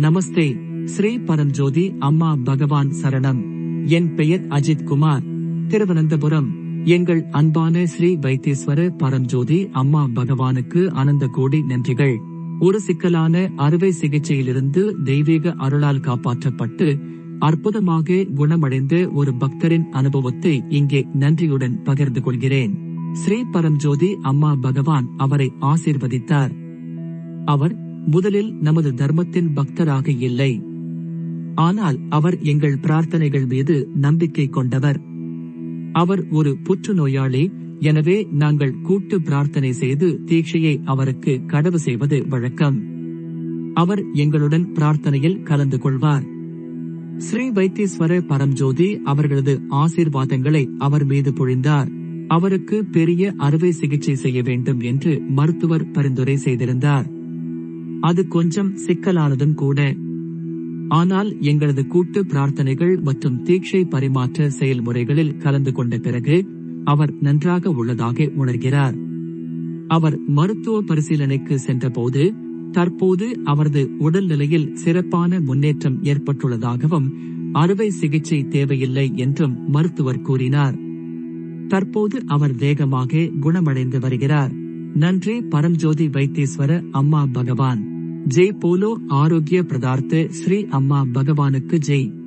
நமஸ்தே ஸ்ரீ பரஞ்சோதி அம்மா பகவான் சரணம். என் பெயர் அஜித் குமார். திருவனந்தபுரம். எங்கள் அன்பான ஸ்ரீ வைத்தீஸ்வர பரஞ்சோதி அம்மா பகவானுக்கு அனந்த கோடி நன்றிகள். ஒரு சிக்கலான அறுவை சிகிச்சையிலிருந்து தெய்வீக அருளால் காப்பாற்றப்பட்டு அற்புதமாக குணமடைந்த ஒரு பக்தரின் அனுபவத்தை இங்கே நன்றியுடன் பகிர்ந்து கொள்கிறேன். ஸ்ரீ பரஞ்சோதி அம்மா பகவான் அவரை ஆசீர்வதித்தார். அவர் முதலில் நமது தர்மத்தின் பக்தராக இல்லை. ஆனால் அவர் எங்கள் பிரார்த்தனைகள் மீது நம்பிக்கை கொண்டவர். அவர் ஒரு புற்றுநோயாளி எனவே நாங்கள் கூட்டு பிரார்த்தனை செய்து தீட்சையை அவருக்கு கடவு செய்வது வழக்கம். அவர் எங்களுடன் பிரார்த்தனையில் கலந்து கொள்வார். ஸ்ரீ வைத்தீஸ்வர பரம்ஜோதி அவர்களது ஆசீர்வாதங்களை அவர் மீது பொழிந்தார். அவருக்கு பெரிய அறுவை சிகிச்சை செய்ய வேண்டும் என்று மருத்துவர் பரிந்துரை செய்திருந்தார். அது கொஞ்சம் சிக்கலானதும் கூட. ஆனால் எங்களது கூட்டு பிரார்த்தனைகள் மற்றும் தீட்சை பரிமாற்ற செயல்முறைகளில் கலந்து கொண்ட பிறகு அவர் நன்றாக உள்ளதாக உணர்கிறார். அவர் மருத்துவ பரிசீலனைக்கு சென்றபோது தற்போது அவரது உடல்நிலையில் சிறப்பான முன்னேற்றம் ஏற்பட்டுள்ளதாகவும் அறுவை சிகிச்சை தேவையில்லை என்றும் மருத்துவர் கூறினார். தற்போது அவர் வேகமாக குணமடைந்து வருகிறார். நன்றி பரம்ஜோதி வைத்தீஸ்வர அம்மா பகவான். ஜெய் போலோ ஆரோக்கிய பிரதார்த்த ஸ்ரீ அம்மா பகவானுக்கு ஜெய்.